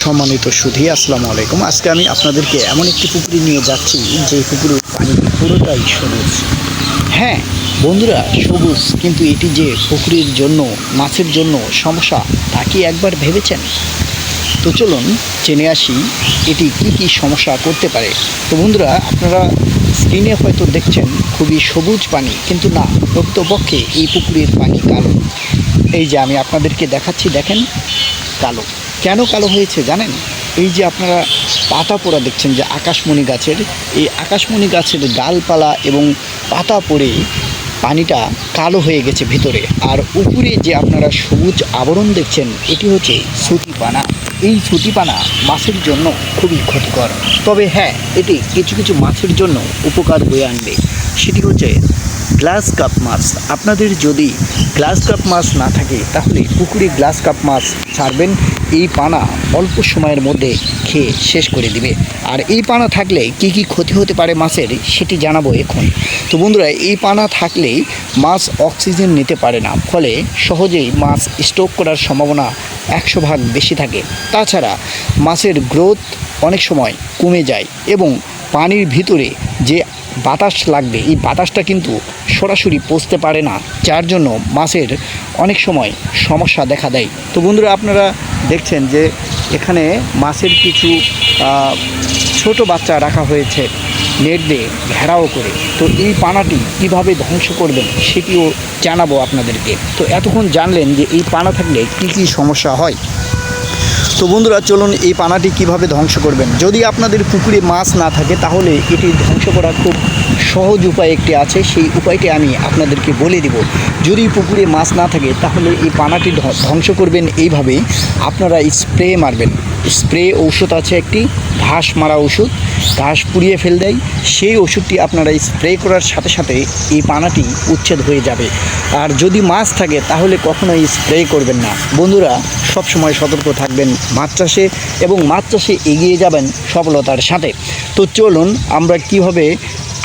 সম্মানিত সুধী, আসসালামু আলাইকুম। আজকে আমি আপনাদেরকে এমন একটি পুকুরে নিয়ে যাচ্ছি, যে পুকুরের পানি পুরোটাই সবুজ। হ্যাঁ বন্ধুরা, সবুজ, কিন্তু এটি যে পুকুরের জন্য, মাছের জন্য সমস্যা, তা কি একবার ভেবেছেন? তো চলুন, জেনে আসি, এটি কি কি সমস্যা করতে পারে। তো বন্ধুরা, আপনারা স্ক্রিনে হয়তো দেখছেন, খুবই সবুজ পানি, কিন্তু না প্রকৃতপক্ষে এই পুকুরের পানি কালো। এই যে আমি আপনাদেরকে দেখাচ্ছি, দেখেন, কালো। কেন কালো হয়েছে জানেন? এই যে আপনারা পাতা পোড়া দেখছেন যে আকাশমণি গাছের, এই আকাশমণি গাছের ডালপালা এবং পাতা পড়ে পানিটা কালো হয়ে গেছে ভিতরে। আর উপরে যে আপনারা সবুজ আবরণ দেখছেন, এটি হচ্ছে সুতিপানা। এই সুতিপানা মাছের জন্য খুবই ক্ষতিকর। তবে হ্যাঁ এটি কিছু কিছু মাছের জন্য উপকার বয়ে আনবে। সেটি হচ্ছে গ্লাস কাপ মাছ। আপনাদের যদি গ্লাস কাপ মাছ না থাকে, তাহলে পুকুরে গ্লাস কাপ মাছ ছাড়বেন। এই পানা অল্প সময়ের মধ্যে খেয়ে শেষ করে দিবে। আর এই পানা থাকলে কি কি ক্ষতি হতে পারে মাছের, সেটি জানাব এখন। তো বন্ধুরা, এই পানা থাকলেই মাছ অক্সিজেন নিতে পারে না। ফলে সহজেই মাছ স্ট্রোক করার সম্ভাবনা একশো ভাগ বেশি থাকে। তাছাড়া মাছের গ্রোথ অনেক সময় কমে যায় এবং পানির ভিতরে যে বাতাস লাগবে, এই বাতাসটা কিন্তু সরাসরি পৌঁছতে পারে না, যার জন্য মাছের অনেক সময় সমস্যা দেখা দেয়। তো বন্ধুরা, আপনারা দেখছেন যে এখানে মাছের কিছু ছোট বাচ্চা রাখা হয়েছে নেট দিয়ে ঘেরাও করে। তো এই পানাটি কীভাবে ধ্বংস করবেন সেটিও জানাব আপনাদেরকে। তো এতক্ষণ জানলেন যে এই পানা থাকলে কী কী সমস্যা হয়। তো বন্ধুরা, চলুন এই পানাটি কীভাবে ধ্বংস করবেন? যদি আপনাদের পুকুরে মাছ না থাকে, তাহলে এটি ধ্বংস করা খুব সহজ উপায় একটি আছে, সেই উপায়টি আমি আপনাদেরকে বলে দিব। যদি পুকুরে মাছ না থাকে, তাহলে এই পানাটি ধ্ব- ধ্বংস করবেন এইভাবে আপনারা স্প্রে মারবেন। স্প্রে ঔষধ আছে একটি, ঘাস মারা ওষুধ ঘাস পুড়িয়ে ফেল দেয়। সেই ওষুধটি আপনারা স্প্রে করার সাথে সাথে এই পানাটি উচ্ছেদ হয়ে যাবে। আর যদি মাছ থাকে, তাহলে কখনোই স্প্রে করবেন না। বন্ধুরা সবসময় সতর্ক থাকবেন মাছ চাষে এবং মাছ চাষে এগিয়ে যাবেন সফলতার সাথে। তো চলুন, আমরা কীভাবে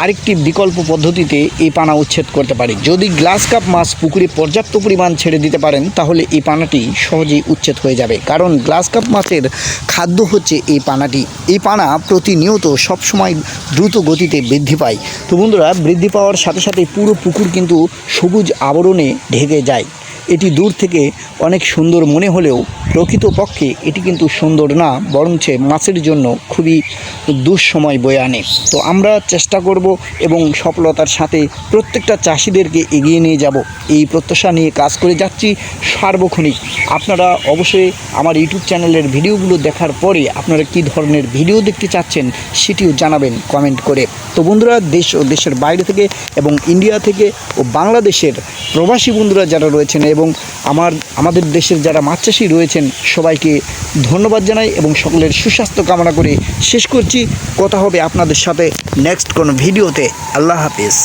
আরেকটি বিকল্প পদ্ধতিতে এই পানা উচ্ছেদ করতে পারি। যদি গ্লাস কাপ মাছ পুকুরে পর্যাপ্ত পরিমাণ ছেড়ে দিতে পারেন, তাহলে এই পানাটি সহজেই উচ্ছেদ হয়ে যাবে। কারণ গ্লাস কাপ মাছের খাদ্য হচ্ছে এই পানাটি। এই পানা প্রতিনিয়ত সবসময় দ্রুত গতিতে বৃদ্ধি পায়। তো বন্ধুরা, বৃদ্ধি পাওয়ার সাথে সাথে পুরো পুকুর কিন্তু সবুজ আবরণে ঢেকে যায়। এটি দূর থেকে অনেক সুন্দর মনে হলেও প্রকৃতপক্ষে এটি কিন্তু সুন্দর না, বরঞ্চ মাছের জন্য খুবই দুঃসময় বয়ে আনে। তো আমরা চেষ্টা করব এবং সফলতার সাথে প্রত্যেকটা চাষিদেরকে এগিয়ে নিয়ে যাব। এই প্রত্যাশা নিয়ে কাজ করে যাচ্ছি সার্বক্ষণিক। আপনারা অবশ্যই আমার ইউটিউব চ্যানেলের ভিডিওগুলো দেখার পরে আপনারা কী ধরনের ভিডিও দেখতে চাচ্ছেন সেটিও জানাবেন কমেন্ট করে। তো বন্ধুরা, দেশ ও দেশের বাইরে থেকে এবং ইন্ডিয়া থেকে ও বাংলাদেশের প্রবাসী বন্ধুরা যারা রয়েছেন এবং আমার, আমাদের দেশের যারা মাছ চাষি রয়েছেন, সবাইকে ধন্যবাদ জানাই এবং সকলের সুস্বাস্থ্য কামনা করে শেষ করছি। কথা হবে আপনাদের সাথে নেক্সট কোনো ভিডিওতে আল্লাহ হাফিজ।